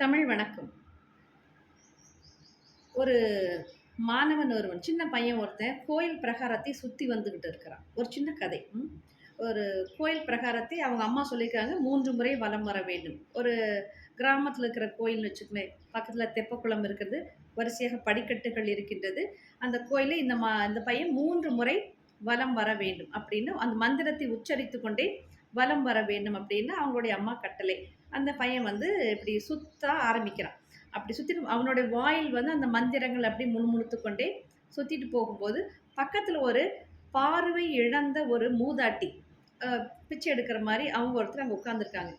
தமிழ் வணக்கம். ஒரு மாணவன் ஒருவன் சின்ன பையன் ஒருத்தன் கோயில் பிரகாரத்தை சுற்றி வந்துக்கிட்டு இருக்கிறான். ஒரு சின்ன கதை. ஒரு கோயில் பிரகாரத்தை அவங்க அம்மா சொல்லியிருக்காங்க மூன்று முறை வலம் வர வேண்டும். ஒரு கிராமத்தில் இருக்கிற கோயில்னு வச்சுக்கோமே பக்கத்தில் தெப்பக்குளம் இருக்கிறது வரிசையாக படிக்கட்டுகள் இருக்கின்றது. அந்த கோயிலை இந்த மா இந்த பையன் மூன்று முறை வலம் வர வேண்டும் அப்படின்னு அந்த மந்திரத்தை உச்சரித்து கொண்டே வலம் வர வேண்டும் அப்படின்னு அவங்களுடைய அம்மா கட்டளை. அந்த பையன் வந்து இப்படி சுத்த ஆரம்பிக்கிறான். அப்படி சுற்றிட்டு அவனுடைய வாயில் வந்து அந்த மந்திரங்கள் அப்படி முணுமுணுத்து கொண்டே சுற்றிட்டு போகும்போது பக்கத்தில் ஒரு பார்வை இழந்த ஒரு மூதாட்டி பிச்சை எடுக்கிற மாதிரி அவங்க ஒருத்தர் அங்கே உட்காந்துருக்காங்க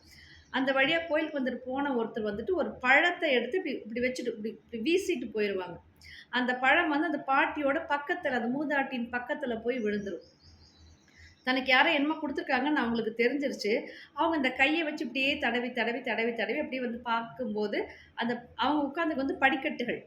அந்த வழியாக கோயிலுக்கு வந்துட்டு போன ஒருத்தர் வந்துட்டு ஒரு பழத்தை எடுத்து இப்படி இப்படி வச்சுட்டு இப்படி இப்படி வீசிட்டு போயிடுவாங்க அந்த பழம் வந்து அந்த பாட்டியோட பக்கத்தில் அந்த மூதாட்டியின் பக்கத்தில் போய் விழுந்துடும் தனக்கு யாரோ என்னமோ கொடுத்துருக்காங்கன்னு அவங்களுக்கு தெரிஞ்சிருச்சு. அவங்க இந்த கையை வச்சு இப்படியே தடவி தடவி தடவி தடவி அப்படியே வந்து பார்க்கும்போது அந்த அவங்க உட்காந்துக்கு வந்து படிக்கட்டுகள்.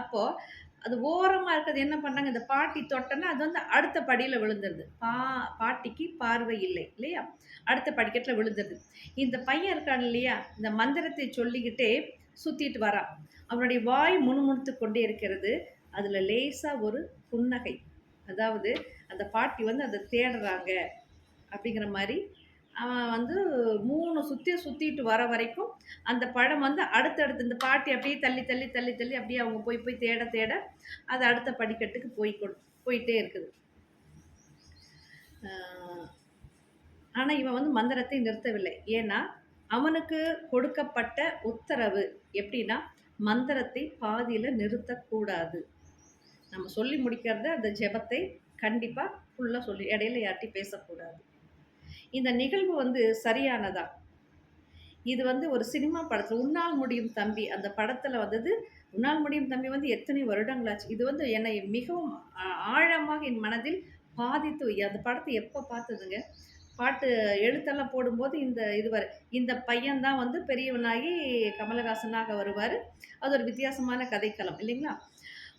அப்போது அது ஓரமாக இருக்கிறது என்ன பண்ணாங்க? இந்த பாட்டி தொட்டனா அது வந்து அடுத்த படியில் விழுந்துருது. பா பாட்டிக்கு பார்வை இல்லை இல்லையா? அடுத்த படிக்கட்டில் விழுந்துருது. இந்த பையன் இருக்கான் இல்லையா? இந்த மந்திரத்தை சொல்லிக்கிட்டே சுற்றிட்டு வரான். அவனுடைய வாய் முணுமுணுத்து கொண்டே இருக்கிறது. அதில் லேசாக ஒரு புன்னகை. அதாவது அந்த பாட்டி வந்து அதை தேடுறாங்க அப்படிங்கிற மாதிரி அவன் வந்து மூணு சுற்றி சுற்றிட்டு வர வரைக்கும் அந்த பழம் வந்து அடுத்தடுத்து இந்த பாட்டி அப்படியே தள்ளி தள்ளி தள்ளி தள்ளி அப்படியே அவங்க போய் போய் தேட தேட அது அடுத்த படிக்கட்டுக்கு போய் போயிட்டே இருக்குது. ஆனால் இவன் வந்து மந்திரத்தை நிறுத்தவில்லை. ஏன்னா அவனுக்கு கொடுக்கப்பட்ட உத்தரவு எப்படின்னா மந்திரத்தை பாதியில் நிறுத்தக்கூடாது. நம்ம சொல்லி முடிக்கிறத அந்த ஜெபத்தை கண்டிப்பாக ஃபுல்லாக சொல்லி இடையில யார்ட்டி பேசக்கூடாது. இந்த நிகழ்வு வந்து சரியானதா? இது வந்து ஒரு சினிமா படத்தில் உன்னால் முடியும் தம்பி அந்த படத்தில் வந்தது உன்னால் முடியும் தம்பி வந்து எத்தனை வருடங்களாச்சு? இது வந்து என்னை மிகவும் ஆழமாக என் மனதில் பாதித்து அந்த படத்தை எப்போ பார்த்ததுங்க? பாட்டு எழுத்தெல்லாம் போடும்போது இந்த இதுவர் இந்த பையன்தான் வந்து பெரியவனாகி கமலஹாசனாக வருவார். அது ஒரு வித்தியாசமான கதைக்களம் இல்லைங்களா?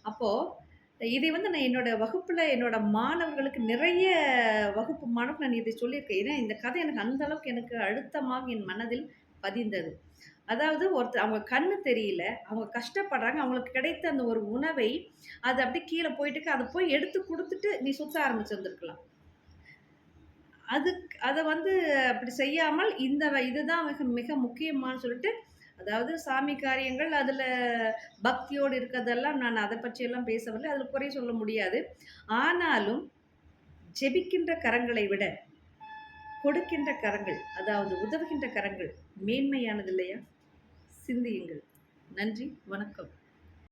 அப்போது இதை வந்து நான் என்னோட வகுப்பில் என்னோட மாணவர்களுக்கு நிறைய வகுப்பு மாணவர்கள் நான் இதை சொல்லியிருக்கேன். ஏன்னா இந்த கதை எனக்கு அந்த அளவுக்கு எனக்கு அழுத்தமாக என் மனதில் பதிந்தது. அதாவது ஒருத்தர் அவங்க கண்ணு தெரியல அவங்க கஷ்டப்படுறாங்க அவங்களுக்கு கிடைத்த அந்த ஒரு உணவை அது அப்படியே கீழே போயிட்டு அதை போய் எடுத்து கொடுத்துட்டு நீ சுத்த ஆரம்பிச்சிருந்துருக்கலாம். அது அதை வந்து அப்படி செய்யாமல் இந்த வ- இதுதான் மிக மிக முக்கியமானு சொல்லிட்டு அதாவது சாமி காரியங்கள் அதில் பக்தியோடு இருக்கிறதெல்லாம் நான் அதை பற்றியெல்லாம் பேசவில்லை அதில் குறை சொல்ல முடியாது. ஆனாலும் ஜெபிக்கின்ற கரங்களை விட கொடுக்கின்ற கரங்கள் அதாவது உதவுகின்ற கரங்கள் மேன்மையானது இல்லையா? சிந்தியுங்கள். நன்றி வணக்கம்.